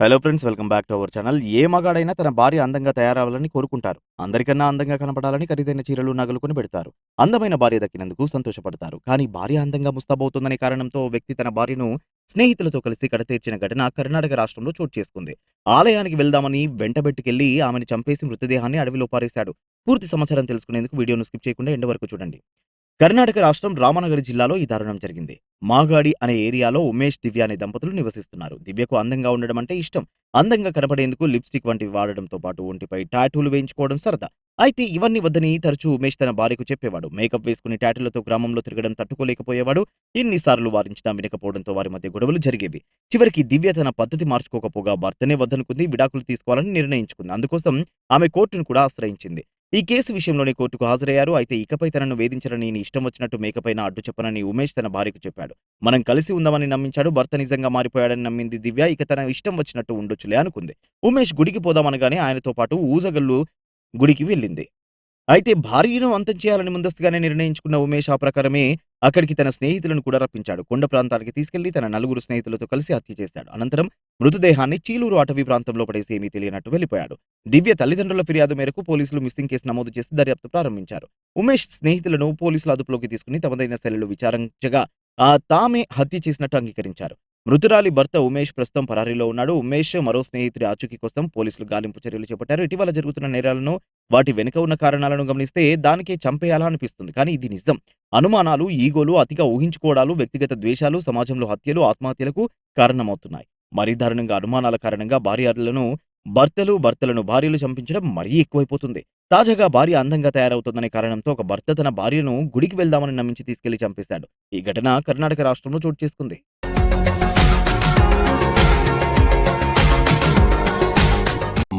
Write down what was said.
Hello friends welcome back to our channel ఏ మగాడైనా తన భార్య అందంగా తయారవ్వాలని కోరుకుంటారు. అందరికన్నా అందంగా కనపడాలని ఖరీదైన చీరలు నగలు కొని పెడతారు. అందమైన భార్య దక్కినందుకు సంతోషపడతారు. కానీ భార్య అందంగా ముస్తాబవుతుందనే కారణంతో వ్యక్తి తన భార్యను స్నేహితులతో కలిసి కడతీర్చిన ఘటన కర్ణాటక రాష్ట్రంలో చోటు చేసుకుంది. ఆలయానికి వెళ్దామని వెంటబెట్టుకెళ్ళి ఆమెను చంపేసి మృతదేహాన్ని అడవిలో పారేశాడు. పూర్తి సమాచారం తెలుసుకునేందుకు వీడియోను స్కిప్ చేయకుండా ఎండ వరకు చూడండి. కర్ణాటక రాష్ట్రం రామనగర్ జిల్లాలో ఈ దారుణం జరిగింది. మాగాడి అనే ఏరియాలో ఉమేష్ దివ్య అనే దంపతులు నివసిస్తున్నారు. దివ్యకు అందంగా ఉండడం అంటే ఇష్టం. అందంగా కనపడేందుకు లిప్స్టిక్ వంటివి వాడడంతో పాటు ఒంటిపై టాటూలు వేయించుకోవడం సరదా. అయితే ఇవన్నీ వద్దని తరచూ ఉమేష్ తన భార్యకు చెప్పేవాడు. మేకప్ వేసుకుని టాటూలతో గ్రామంలో తిరగడం తట్టుకోలేకపోయేవాడు. ఎన్నిసార్లు వారించినా వినకపోవడంతో వారి మధ్య గొడవలు జరిగేవి. చివరికి దివ్య తన పద్ధతి మార్చుకోకపోగా భర్తనే వద్దనుకుంది విడాకులు తీసుకోవాలని నిర్ణయించుకుంది. అందుకోసం ఆమె కోర్టును కూడా ఆశ్రయించింది. ఈ కేసు విషయంలోనే కోర్టుకు హాజరయ్యారు. అయితే ఇకపై తనను వేధించరని నేను ఇష్టం వచ్చినట్టు మేకపైన అడ్డు చెప్పనని ఉమేష్ తన భార్యకు చెప్పాడు. మనం కలిసి ఉందామని నమ్మించాడు. భర్త నిజంగా మారిపోయాడని నమ్మింది దివ్య. ఇక తన ఇష్టం వచ్చినట్టు ఉండొచ్చులే అనుకుంది. ఉమేష్ గుడికి పోదామనగానే ఆయనతో పాటు ఊజగల్లు గుడికి వెళ్ళింది. అయితే భార్యను అంతం చేయాలని ముందస్తుగానే నిర్ణయించుకున్న ఉమేష్ ఆ ప్రకారమే అక్కడికి తన స్నేహితులను కూడా రప్పించాడు. కొండ ప్రాంతానికి తీసుకెళ్ళి తన నలుగురు స్నేహితులతో కలిసి హత్య చేశాడు. అనంతరం మృతదేహాన్ని చీలూరు అటవీ ప్రాంతంలో పడేసి ఏమీ తెలియనట్టు వెళ్ళిపోయాడు దివ్య తల్లిదండ్రుల ఫిర్యాదు మేరకు పోలీసులు మిస్సింగ్ కేసు నమోదు చేసి దర్యాప్తు ప్రారంభించారు. ఉమేష్ స్నేహితులను పోలీసులు అదుపులోకి తీసుకుని తమదైన శైలిలో విచారించగా ఆ తామే హత్య చేసినట్టు అంగీకరించారు. మృతురాలి భర్త ఉమేష్ ప్రస్తుతం పరారీలో ఉన్నాడు. ఉమేష్ మరో స్నేహితుడి ఆచూకీ కోసం పోలీసులు గాలింపు చర్యలు చేపట్టారు. ఇటీవల జరుగుతున్న నేరాలను వాటి వెనుక ఉన్న కారణాలను గమనిస్తే దానికే చంపేయాలా అనిపిస్తుంది. కానీ ఇది నిజం. అనుమానాలు ఈగోలు అతిగా ఊహించుకోవడాలు వ్యక్తిగత ద్వేషాలు సమాజంలో హత్యలు ఆత్మహత్యలకు కారణమవుతున్నాయి. మరీ దారుణంగా అనుమానాల కారణంగా భార్యలను భర్తలు భర్తలను భార్యలు చంపించడం మరీ ఎక్కువైపోతుంది. తాజాగా భార్య అందంగా తయారవుతుందనే కారణంతో ఒక భర్త తన భార్యను గుడికి వెళ్దామని నమ్మించి తీసుకెళ్ళి చంపేశాడు. ఈ ఘటన కర్ణాటక రాష్ట్రంలో చోటు చేసుకుంది.